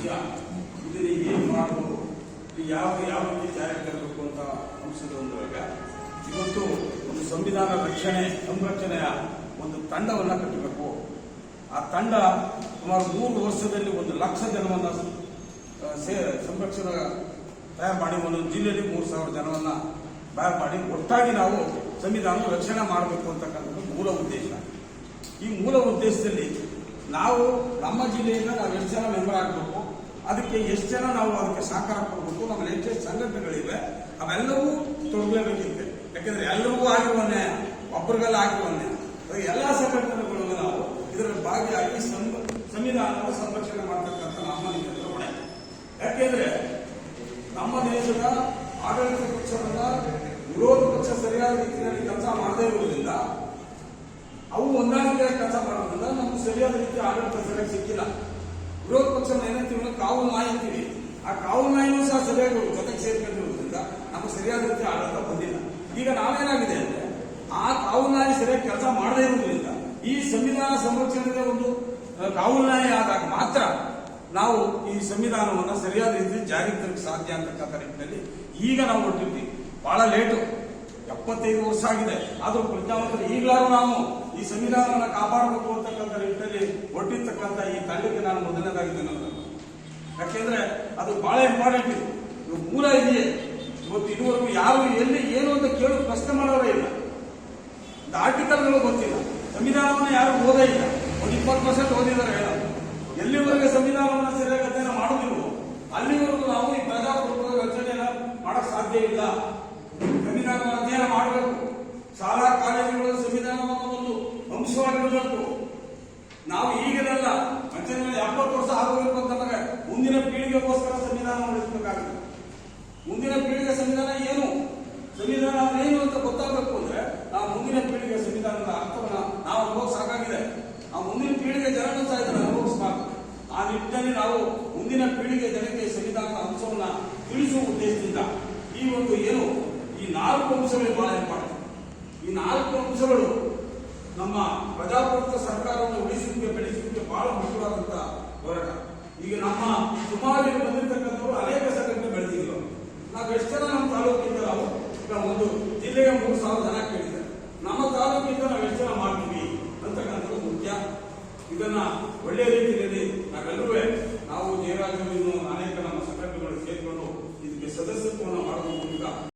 ವಿಷಯ ಇದನ್ನು ಏನು ಇದು ಯಾವ ಯಾವ ರೀತಿ ಜಾರಿಗೆ ತರಬೇಕು ಅಂತ ಅಂಶದ ಒಂದೊಳಗೆ ಇವತ್ತು ಒಂದು ಸಂವಿಧಾನ ರಕ್ಷಣೆ ಸಂರಕ್ಷಣೆಯ ಒಂದು ತಂಡವನ್ನು ಕಟ್ಟಬೇಕು. ಆ ತಂಡ ಸುಮಾರು ಮೂರು ವರ್ಷದಲ್ಲಿ ಒಂದು ಲಕ್ಷ ಜನವನ್ನು ಸೇ ಸಂರಕ್ಷಣಾ ತಯಾರು ಮಾಡಿ ಒಂದೊಂದು ಜಿಲ್ಲೆಯಲ್ಲಿ ಮೂರು ಸಾವಿರ ಜನವನ್ನು ತಯಾರು ಮಾಡಿ, ಒಟ್ಟಾಗಿ ನಾವು ಸಂವಿಧಾನ ರಕ್ಷಣೆ ಮಾಡಬೇಕು ಅಂತಕ್ಕಂಥದ್ದು ಮೂಲ ಉದ್ದೇಶ. ಈ ಮೂಲ ಉದ್ದೇಶದಲ್ಲಿ ನಾವು ನಮ್ಮ ಜಿಲ್ಲೆಯಿಂದ ನಾವು ಎಷ್ಟು ಜನ ಮೆಂಬರ್ ಆಗಬೇಕು? ಅದಕ್ಕೆ ಎಷ್ಟು ಜನ ನಾವು ಅದಕ್ಕೆ ಸಹಕಾರ ಕೊಡಬೇಕು? ನಮ್ಮಲ್ಲಿ ಎಷ್ಟು ಸಂಘಟನೆಗಳಿವೆ. ಅವೆಲ್ಲವೂ ತೊಡಗಲೇಬೇಕಿದೆ ಯಾಕಂದ್ರೆ ಎಲ್ಲರಿಗೂ ಆಗಿರುವನೆ ಒಬ್ಬರಿಗೆಲ್ಲ ಅದು ಎಲ್ಲ ಸಂಘಟನೆಗಳು ನಾವು ಇದರಲ್ಲಿ ಭಾಗಿಯಾಗಿ ಸಂವಿಧಾನದ ಸಂರಕ್ಷಣೆ ಮಾಡತಕ್ಕಂಥ ನಮ್ಮ ನಿಜ ಹೊಣೆ ಯಾಕೆಂದ್ರೆ ನಮ್ಮ ದೇಶದ ಆಡಳಿತ ಪಕ್ಷದ ವಿರೋಧ ಪಕ್ಷ ಸರಿಯಾದ ರೀತಿಯಲ್ಲಿ ಕೆಲಸ ಮಾಡದೇ ಇರುವುದರಿಂದ ಅವು ಹೊಂದಾಣಿಕೆಯಾಗಿ ಕೆಲಸ ಮಾಡೋದ್ರಿಂದ ನಮ್ಗೆ ಸರಿಯಾದ ರೀತಿಯ ಆಡಳಿತ ಸರಿಯಾಗಿ ಸಿಕ್ಕಿಲ್ಲ. ವಿರೋಧ ಪಕ್ಷ ಏನಂತೀವಿ ಕಾವು ನಾಯಿ ಅಂತೀವಿ ಆ ಕಾವು ನಾಯಿನೂ ಸಹ ಸರಿಯಾಗಿ ಜೊತೆಗೆ ಸೇರ್ಕೊಂಡಿರುವುದರಿಂದ ನಮಗೆ ಸರಿಯಾದ ರೀತಿ ಆಡಳಿತ ಬಂದಿಲ್ಲ. ಈಗ ನಾವೇನಾಗಿದೆ ಅಂದ್ರೆ, ಆ ಕಾವು ನಾಯಿ ಸರಿಯಾಗಿ ಕೆಲಸ ಮಾಡದೇ ಇರುವುದರಿಂದ ಈ ಸಂವಿಧಾನ ಸಂರಕ್ಷಣೆಗೆ ಒಂದು ಕಾವು ನಾಯಿ ಆದಾಗ ಮಾತ್ರ ನಾವು ಈ ಸಂವಿಧಾನವನ್ನು ಸರಿಯಾದ ರೀತಿ ಜಾರಿಗೆ ತರಕ್ಕೆ ಸಾಧ್ಯ ಅಂತಕ್ಕಂಥ ನಿಟ್ಟಿನಲ್ಲಿ ಈಗ ನಾವು ಹೊರಟಿರ್ತೀವಿ ಬಹಳ ಲೇಟು. ಎಪ್ಪತ್ತೈದು ವರ್ಷ ಆಗಿದೆ ಆದ್ರೂ ಪ್ರಜ್ಞಾವಂತರು ಈಗಲಾರು ನಾವು ಈ ಸಂವಿಧಾನವನ್ನು ಕಾಪಾಡಬೇಕು ಅಂತಕ್ಕಂಥ ನಿಟ್ಟಿನಲ್ಲಿ ಒಟ್ಟಿರ್ತಕ್ಕಂಥ ಈ ತಂಡಕ್ಕೆ ನಾನು ಮೊದಲನೇದಾಗಿದೆ ನಾನು ಯಾಕೆಂದ್ರೆ ಅದು ಬಹಳ ಇಂಪಾರ್ಟೆಂಟ್ ಇದೆ. ಮೂಲ ಇದೆಯೇ. ಇವತ್ತು ಇದುವರೆಗೂ ಯಾರು, ಎಲ್ಲಿ, ಏನು ಅಂತ ಕೇಳಿ ಪ್ರಶ್ನೆ ಮಾಡೋರೇ ಇಲ್ಲ. ಆರ್ಟಿಕಲ್ಗಳು ಗೊತ್ತಿಲ್ಲ. ಸಂವಿಧಾನವನ್ನು ಯಾರು ಓದೇ ಇಲ್ಲ. ಒಂದು ಇಪ್ಪತ್ತು ಪರ್ಸೆಂಟ್ ಓದಿದ್ದಾರೆ ಹೇಳ. ಎಲ್ಲಿವರೆಗೆ ಸಂವಿಧಾನವನ್ನು ಸರಿಯಾಗಿ ಅಧ್ಯಯನ ಮಾಡುದಿಲ್ವೋ ಅಲ್ಲಿವರೆಗೂ ನಾವು ಈ ಪ್ರಜಾಪ್ರಭುತ್ವ ರಚನೆಯನ್ನ ಮಾಡಕ್ ಸಾಧ್ಯ ಇಲ್ಲ ಸಂವಿಧಾನವನ್ನು ಅಧ್ಯಯನ ಮಾಡಬೇಕು ಶಾಲಾ ಕಾಲೇಜುಗಳು ಸಂವಿಧಾನವನ್ನು ಒಂದು ಅಂಶವಾಗಿರಬೇಕು ನಾವು ಈಗಲೆಲ್ಲ, ಮನುಷ್ಯನ ಎಪ್ಪತ್ತು ವರ್ಷ ಆಗಬೇಕು ಅಂತಂದ್ರೆ ಮುಂದಿನ ಪೀಳಿಗೆಗೋಸ್ಕರ ಸಂವಿಧಾನ ಉಳಿಸಬೇಕಾಗಿದೆ ಮುಂದಿನ ಪೀಳಿಗೆ ಸಂವಿಧಾನ ಏನು? ಸಂವಿಧಾನ ಏನು ಅಂತ ಗೊತ್ತಾಗಬೇಕು ಅಂದ್ರೆ, ನಾವು ಮುಂದಿನ ಪೀಳಿಗೆ ಸಂವಿಧಾನದ ಅರ್ಥವನ್ನ ನಾವು ಅನುಭವ ಸಾಕಾಗಿದೆ. ಆ ಮುಂದಿನ ಪೀಳಿಗೆ ಜನರು ಸಹ ಇದನ್ನು ಅನುಭವಿಸಬಾರ್ದು. ಆ ನಿಟ್ಟಿನಲ್ಲಿ ನಾವು ಮುಂದಿನ ಪೀಳಿಗೆ ಜನಕ್ಕೆ ಸಂವಿಧಾನದ ಅಂಶವನ್ನ ತಿಳಿಸುವ ಉದ್ದೇಶದಿಂದ ಈ ಒಂದು ಏನು, ಈ ನಾಲ್ಕು ಅಂಶಗಳು ಬಹಳ ಇಂಪಾರ್ಟೆಂಟ್. ಈ ನಾಲ್ಕು ಅಂಶಗಳು ನಮ್ಮ ಪ್ರಜಾಪ್ರಭುತ್ವ ಸರ್ಕಾರವನ್ನು ಉಳಿಸುವುದಕ್ಕೆ ಬೆಳೆಸುವುದಕ್ಕೆ ಬಹಳ ಮುಖ್ಯವಾದಂತಹ ಹೋರಾಟ. ಈಗ ನಮ್ಮ ಸುಮಾರು ಬಂದಿರತಕ್ಕಂಥವ್ರು ಅನೇಕ ಸಂಘಟನೆ ಬೆಳೆದಿದ್ರು. ನಾವು ಎಷ್ಟು ಜನ ನಮ್ಮ ತಾಲೂಕಿಂದ ನಾವು ಒಂದು ಜಿಲ್ಲೆಗೆ ಮೂರು ಸಾವಿರ ಜನ ಕೇಳಿದ್ದಾರೆ. ನಮ್ಮ ತಾಲೂಕಿಂದ ನಾವು ಎಷ್ಟು ಜನ ಮಾಡ್ತೀವಿ ಅಂತಕ್ಕಂಥದ್ದು ಮುಖ್ಯ. ಇದನ್ನ ಒಳ್ಳೆಯ ರೀತಿಯಲ್ಲಿ ನಾವೆಲ್ಲರೂ ನಾವು ಜಯರಾಜ ಅನೇಕ ನಮ್ಮ ಸಂಘಟನೆಗಳು ಸೇರಿಕೊಂಡು ಇದಕ್ಕೆ ಸದಸ್ಯತ್ವವನ್ನು